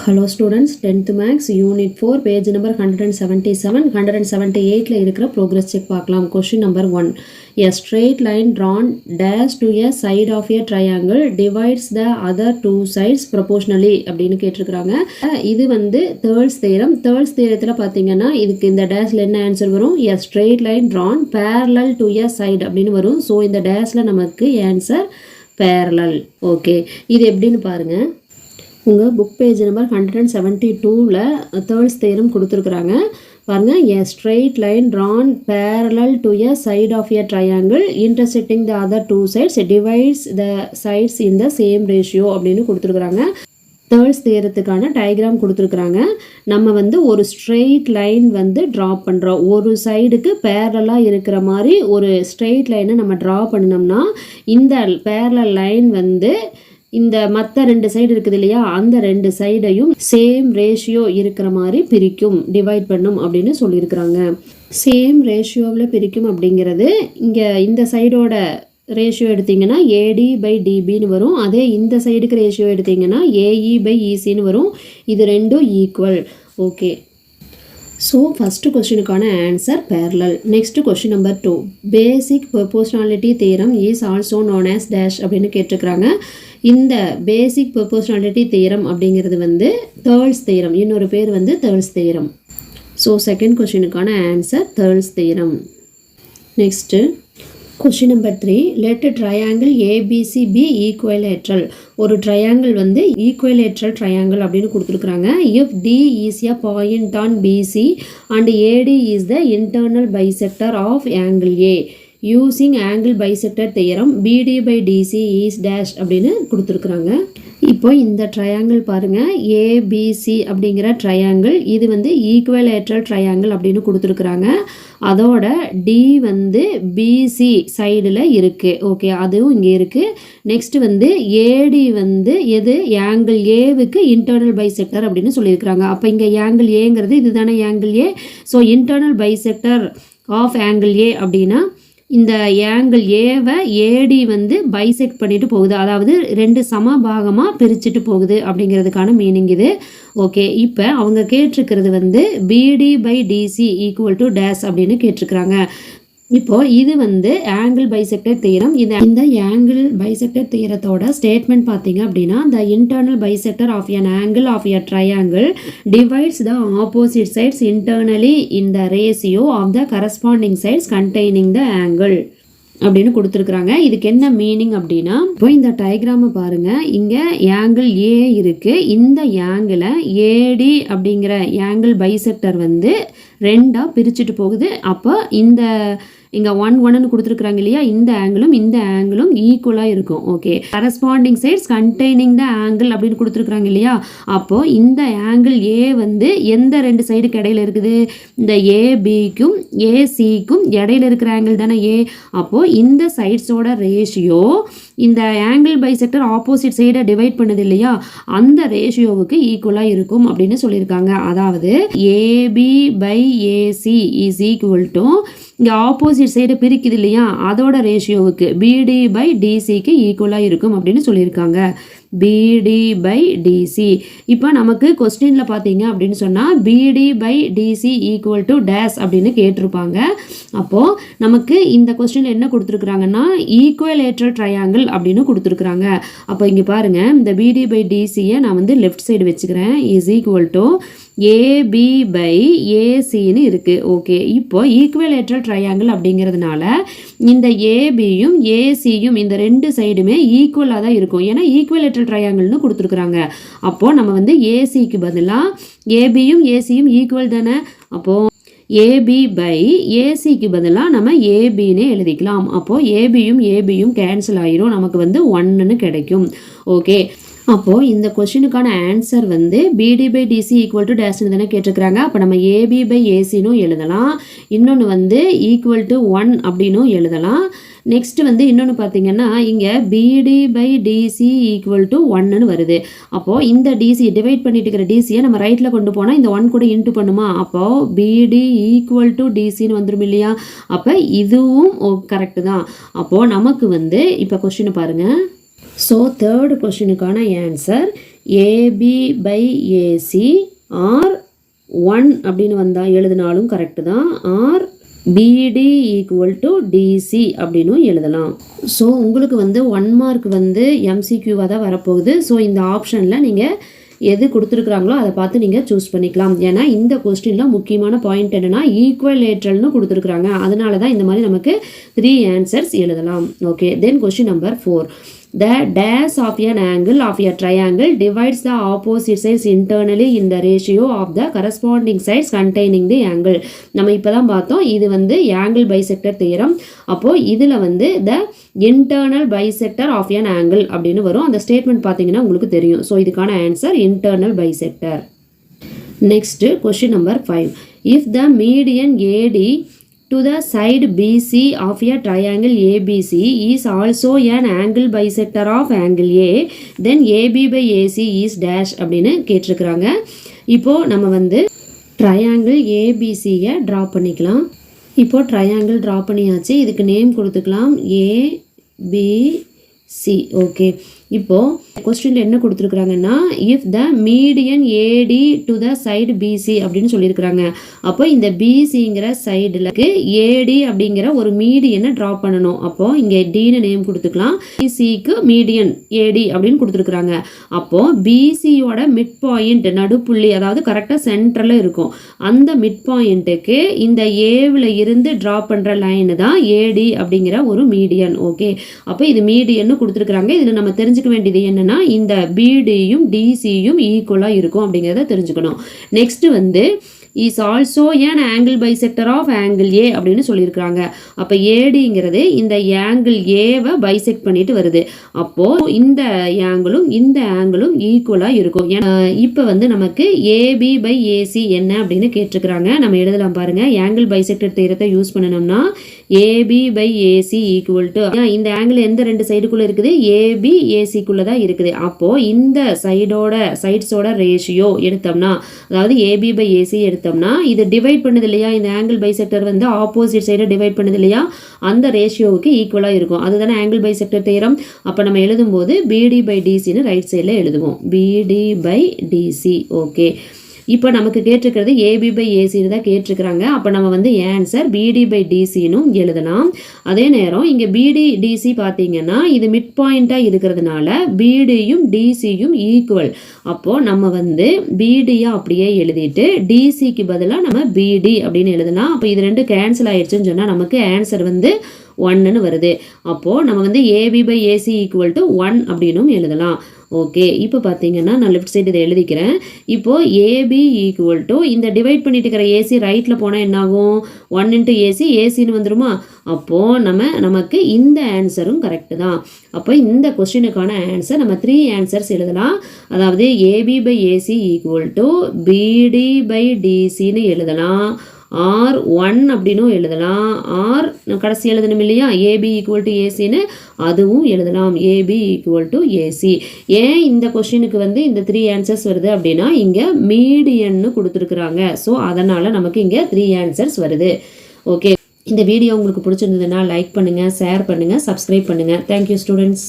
Hello students tenth maths unit four page number hundred and seventy seven hundred and seventy எயிட்டில் இருக்கிற progress check பார்க்கலாம். Question number one a straight line drawn dash to a side of a triangle divides the other two sides proportionally அப்படின்னு கேட்டிருக்கிறாங்க. இது வந்து thirds theorem thirds தேரத்தில் பார்த்தீங்கன்னா இதுக்கு இந்த டேஷில் என்ன ஆன்சர் வரும்? A straight line drawn parallel to a side அப்படின்னு வரும். ஸோ இந்த டேஷில் நமக்கு ஆன்சர் பேரலல் ஓகே இது எப்படின்னு பாருங்கள் உங்கள் book page number hundred and seventy டூவில் தேர்ட்ஸ் தேரம் கொடுத்துருக்குறாங்க. பாருங்கள் a straight line drawn parallel to a side of a triangle intersecting the other two sides divides the sides in the same ratio அப்படின்னு கொடுத்துருக்குறாங்க. Thirds தேரத்துக்கான diagram கொடுத்துருக்குறாங்க. நம்ம வந்து ஒரு straight line வந்து ட்ரா பண்ணுறோம் ஒரு சைடுக்கு பேரலாக இருக்கிற மாதிரி ஒரு ஸ்ட்ரெயிட் லைனை நம்ம ட்ரா பண்ணினோம்னா இந்த பேரல லைன் வந்து இந்த மற்ற ரெண்டு சைடு இருக்குது இல்லையா அந்த ரெண்டு சைடையும் சேம் ரேஷியோ இருக்கிற மாதிரி பிரிக்கும் டிவைட் பண்ணும் அப்படின்னு சொல்லியிருக்கிறாங்க. சேம் ரேஷியோவில் பிரிக்கும் அப்படிங்கிறது இங்கே இந்த சைடோட ரேஷியோ எடுத்தீங்கன்னா ஏடி பை டிபின்னு வரும். அதே இந்த சைடுக்கு ரேஷியோ எடுத்தீங்கன்னா ஏஇ பை இசின்னு வரும். இது ரெண்டும் equal okay so first கொஸ்டினுக்கான answer parallel next question number two basic proportionality theorem is also known as dash அப்படின்னு கேட்டிருக்கிறாங்க. இந்த பேசிக் பர்பர்ஸ்னாலிட்டி தேரம் அப்படிங்கிறது வந்து தேர்ல்ஸ் தேரம் இன்னொரு பேர் வந்து Thales theorem so second கொஸ்டினுக்கான answer Thales theorem next question number three let triangle ABC be equilateral ஒரு triangle வந்து ஈக்குவலேட்ரல் ட்ரையாங்கிள் அப்படின்னு கொடுத்துருக்குறாங்க. If D is a point on BC and AD is the internal bisector of angle A using angle bisector theorem BD by DC is dash அப்படின்னு கொடுத்துருக்குறாங்க. இப்போ இந்த triangle பாருங்கள் ABC அப்படிங்கிற ட்ரையாங்கிள் இது வந்து ஈக்குவலேட்டர் ட்ரையாங்கிள் அப்படின்னு கொடுத்துருக்குறாங்க. அதோட டி வந்து பிசி சைடில் இருக்குது ஓகே அதுவும் இங்கே இருக்குது நெக்ஸ்ட் வந்து ஏடி வந்து எது? ஏங்கிள் ஏவுக்கு இன்டர்னல் பைசெக்டர் அப்படின்னு சொல்லியிருக்கிறாங்க. அப்போ இங்கே ஏங்கிள் ஏங்கிறது இதுதானே angle A so internal bisector of angle A அப்படின்னா இந்த ஏங்கிள் ஏவை ஏடி வந்து பைசெக்ட் பண்ணிட்டு போகுது. அதாவது ரெண்டு சம பாகமாக பிரிச்சுட்டு போகுது அப்படிங்கிறதுக்கான மீனிங் இது. ஓகே இப்போ அவங்க கேட்டிருக்கிறது வந்து BD by DC equal to dash அப்படின்னு கேட்டிருக்கிறாங்க. இப்போ இது வந்து ஆங்கிள் பைசெக்டர் தீரம் இந்த இந்த ஆங்கிள் பைசெக்டர் தீரத்தோட ஸ்டேட்மெண்ட் பார்த்தீங்க அப்படின்னா the internal bisector of an angle of a triangle divides the opposite sides internally in the ratio of the corresponding sides containing the angle அப்படின்னு கொடுத்துருக்குறாங்க. இதுக்கு என்ன மீனிங் அப்படின்னா இப்போ இந்த டயக்ராமை பாருங்க. இங்க ஏங்கிள் ஏ இருக்கு. இந்த ஏங்கிளை ஏடி அப்படிங்கிற ஏங்கிள் பைசெக்டர் வந்து ரெண்டாக பிரிச்சுட்டு போகுது. அப்போ இந்த இங்கே ஒன் ஒன்னு கொடுத்துருக்குறாங்க இல்லையா? இந்த ஆங்கிளும் இந்த ஆங்கிளும் ஈக்குவலாக இருக்கும். Okay corresponding sides containing the angle அப்படின்னு கொடுத்துருக்குறாங்க இல்லையா? அப்போ இந்த ஆங்கிள் ஏ வந்து எந்த ரெண்டு சைடுக்கு இடையில இருக்குது? இந்த ஏபிக்கும் ஏசிக்கும் இடையில இருக்கிற ஆங்கிள் தானே ஏ அப்போது இந்த சைட்ஸோட ரேஷியோ இந்த ஆங்கிள் பைசெக்டர் ஆப்போசிட் சைடை டிவைட் பண்ணுது இல்லையா அந்த ரேஷியோவுக்கு ஈக்குவலாக இருக்கும் அப்படின்னு சொல்லியிருக்காங்க. அதாவது AB by AC is equal to இங்கே ஆப்போசிட் சைடு பிரிக்குது இல்லையா? அதோட ரேஷியோவுக்கு பிடி பை டிசிக்கு ஈக்குவலாக இருக்கும் அப்படின்னு சொல்லியிருக்காங்க. பிடி பை டிசி இப்போ நமக்கு கொஸ்டினில் பார்த்தீங்க அப்படின்னு சொன்னால் BD by DC equal to dash அப்படின்னு கேட்டிருப்பாங்க. அப்போது நமக்கு இந்த கொஸ்டினில் என்ன கொடுத்துருக்குறாங்கன்னா ஈக்குவலேட்டர் ட்ரையாங்கிள் அப்படின்னு கொடுத்துருக்குறாங்க. அப்போ இங்கே பாருங்கள் இந்த பிடி பை டிசியை நான் வந்து லெஃப்ட் சைடு வச்சுக்கிறேன் is equal to AB by ஏசின்னு இருக்குது ஓகே இப்போ ஈக்குவலேட்டர் ட்ரையாங்கிள் அப்படிங்கிறதுனால இந்த ஏபியும் ஏசியும் இந்த ரெண்டு சைடுமே ஈக்குவலாக தான் இருக்கும். ஏன்னா ஈக்குவலேட்டர் ட்ரையாங்கிள்னு கொடுத்துருக்குறாங்க. அப்போது நம்ம வந்து ஏசிக்கு பதிலாக ஏபியும் ஏசியும் ஈக்குவல் தானே? அப்போது ஏபி பை ஏசிக்கு பதிலாக நம்ம ஏபின்னே எழுதிக்கலாம். அப்போது ஏபியும் ஏபியும் கேன்சல் ஆகிரும் நமக்கு வந்து ஒன்றுன்னு கிடைக்கும். ஓகே அப்போது இந்த கொஷினுக்கான ஆன்சர் வந்து BD by DC equal to டேஷ்னு தானே கேட்டிருக்கிறாங்க. அப்போ நம்ம ஏபி பை ஏசினும் எழுதலாம். இன்னொன்று வந்து ஈக்குவல் டு ஒன் அப்படின்னும் எழுதலாம். நெக்ஸ்ட் வந்து இன்னொன்று பார்த்தீங்கன்னா இங்கே பிடி பை டிசி ஈக்குவல் டு ஒன்னு வருது. அப்போது இந்த டிசி டிவைட் பண்ணிட்டு இருக்கிற டிசியை நம்ம ரைட்டில் கொண்டு போனால் இந்த ஒன் கூட இன்ட்டு பண்ணுமா? அப்போது பிடி ஈக்குவல் டு டிசின்னு வந்துடும் இல்லையா? அப்போ இதுவும் கரெக்டு தான். அப்போது நமக்கு வந்து இப்போ கொஸ்டின் பாருங்கள் so third கொஷினுக்கான answer AB by AC or one அப்படின்னு வந்தால் எழுதினாலும் கரெக்டு தான் ஆர் பிடி ஈக்குவல் டு டிசி அப்படின்னும் எழுதலாம். ஸோ உங்களுக்கு வந்து ஒன் மார்க் வந்து எம்சிக்யூவாக தான் வரப்போகுது. ஸோ இந்த ஆப்ஷனில் நீங்கள் எது கொடுத்துருக்குறாங்களோ அதை பார்த்து நீங்கள் சூஸ் பண்ணிக்கலாம். ஏன்னா இந்த கொஸ்டினில் முக்கியமான பாயிண்ட் என்னென்னா ஈக்குவல் லேட்ரல்னு கொடுத்துருக்குறாங்க. அதனால தான் இந்த மாதிரி நமக்கு த்ரீ ஆன்சர்ஸ் எழுதலாம். Okay then question number four the dash of an angle of a triangle divides the opposite sides internally in the ratio of the corresponding sides containing the angle நம்ம இப்போ தான் பார்த்தோம் இது வந்து ஆங்கிள் பைசெக்டர் தேரம் அப்போது இதில் வந்து the internal bisector of an angle அப்படின்னு வரும் அந்த ஸ்டேட்மெண்ட் பார்த்தீங்கன்னா உங்களுக்கு தெரியும் ஸோ இதுக்கான answer internal bisector next question number five if the median AD to the side BC of a triangle ABC is also an angle bisector of angle A then AB by AC is dash அப்படின்னு கேட்டிருக்கிறாங்க. இப்போது நம்ம வந்து triangle ஏபிசியை draw பண்ணிக்கலாம். இப்போ triangle draw பண்ணியாச்சு. இதுக்கு name கொடுத்துக்கலாம். ஏபிசி ஓகே இப்போது கொஸ்டினில் என்ன கொடுத்துருக்குறாங்கன்னா if the median AD to the side BC அப்படின்னு சொல்லியிருக்கிறாங்க. அப்போ இந்த பிசிங்கிற சைடில் ஏடி அப்படிங்கிற ஒரு மீடியனை ட்ரா பண்ணணும். அப்போது இங்கே டின்னு நேம் கொடுத்துக்கலாம். பிசிக்கு மீடியன் ஏடி அப்படின்னு கொடுத்துருக்குறாங்க. அப்போது பிசியோட மிட் பாயிண்ட் நடுப்புள்ளி அதாவது கரெக்டாக சென்டரில் இருக்கும். அந்த மிட் பாயிண்ட்டுக்கு இந்த ஏவில் இருந்து ட்ரா பண்ணுற லைனு தான் ஏடி அப்படிங்கிற ஒரு மீடியன் ஓகே அப்போ இது மீடியன்னு கொடுத்துருக்குறாங்க. இதில் நம்ம தெரிஞ்சுக்க வேண்டியது என்னன்னா இந்த பிடியும் டிசியும் ஈக்குவலாக இருக்கும் அப்படிங்கிறத தெரிஞ்சுக்கணும். நெக்ஸ்ட் வந்து is also an angle bisector of angle A அப்படின்னு சொல்லியிருக்கிறாங்க. அப்போ ஏடிங்கிறது இந்த ஆங்கிள் ஏவை பைசெக்ட் பண்ணிட்டு வருது. அப்போது இந்த ஆங்கிளும் இந்த ஆங்கிளும் ஈக்குவலாக இருக்கும். இப்போ வந்து நமக்கு ஏபி பை ஏசி என்ன அப்படின்னு கேட்டிருக்கிறாங்க. நம்ம எழுதலாம் பாருங்க. ஆங்கிள் பைசெக்டர் தீரத்தை யூஸ் பண்ணணும்னா AB by AC equal to இந்த ஆங்கிள் எந்த ரெண்டு சைடுக்குள்ளே இருக்குது? ஏபி ஏசிக்குள்ளே தான் இருக்குது. அப்போது இந்த சைடோட சைட்ஸோட ரேஷியோ எடுத்தோம்னா அதாவது ஏபி பை ஏசி எடுத்தோம்னா இது டிவைட் பண்ணுது இல்லையா? இந்த ஆங்கிள் பைசெக்டர் வந்து ஆப்போசிட் சைடை டிவைட் பண்ணுது இல்லையா? அந்த ரேஷியோவுக்கு ஈக்குவலாக இருக்கும். அதுதானே ஆங்கிள் பைசெக்டர் தேரம் அப்போ நம்ம எழுதும்போது பிடி பை டிசின்னு ரைட் சைடில் எழுதுவோம். பிடி பை டிசி ஓகே இப்போ நமக்கு கேட்டிருக்கிறது ஏபி பை ஏசின்னு தான் கேட்டிருக்கிறாங்க. அப்போ நம்ம வந்து ஆன்சர் பிடி பை டிசினும் எழுதலாம். அதே நேரம் இங்கே பிடி டிசி பார்த்தீங்கன்னா இது மிட் பாயிண்ட்டாக இருக்கிறதுனால பிடியும் டிசியும் ஈக்குவல் அப்போது நம்ம வந்து பிடியாக அப்படியே எழுதிட்டு டிசிக்கு பதிலாக நம்ம பிடி அப்படின்னு எழுதலாம். அப்போ இது ரெண்டு கேன்சல் ஆயிடுச்சுன்னு சொன்னால் நமக்கு ஆன்சர் வந்து ஒன்னுன்னு வருது. அப்போது நம்ம வந்து AB by AC equal to one அப்படின்னும் எழுதலாம். ஓகே இப்போ பார்த்தீங்கன்னா நான் லெஃப்ட் சைடு இதை எழுதிக்கிறேன். இப்போது ஏபி ஈக்குவல் டு இந்த டிவைட் பண்ணிட்டு இருக்கிற ஏசி ரைட்டில் போனால் என்னாகும்? ஒன் இன்ட்டு ஏசி ஏசின்னு வந்துருமா? அப்போது நம்ம நமக்கு இந்த ஆன்சரும் கரெக்டு தான். அப்போ இந்த கொஸ்டினுக்கான ஆன்சர் நம்ம த்ரீ ஆன்சர்ஸ் எழுதலாம். அதாவது AB by AC equal to BD by டிசின்னு எழுதலாம். ஆர் ஒன் அப்படின்னும் எழுதலாம். ஆர் கடைசி எழுதணும் இல்லையா? ஏபி ஈக்குவல் டு ஏசின்னு அதுவும் எழுதலாம். ஏபி ஈக்குவல் டு ஏசி ஏன் இந்த கொஷினுக்கு வந்து இந்த த்ரீ ஆன்சர்ஸ் வருது அப்படின்னா இங்கே மீடியன்னு கொடுத்துருக்குறாங்க. ஸோ அதனால் நமக்கு இங்கே த்ரீ ஆன்சர்ஸ் வருது. ஓகே இந்த வீடியோ உங்களுக்கு பிடிச்சிருந்ததுன்னா லைக் பண்ணுங்கள் ஷேர் பண்ணுங்கள் சப்ஸ்கிரைப் பண்ணுங்கள் தேங்க்யூ ஸ்டூடெண்ட்ஸ்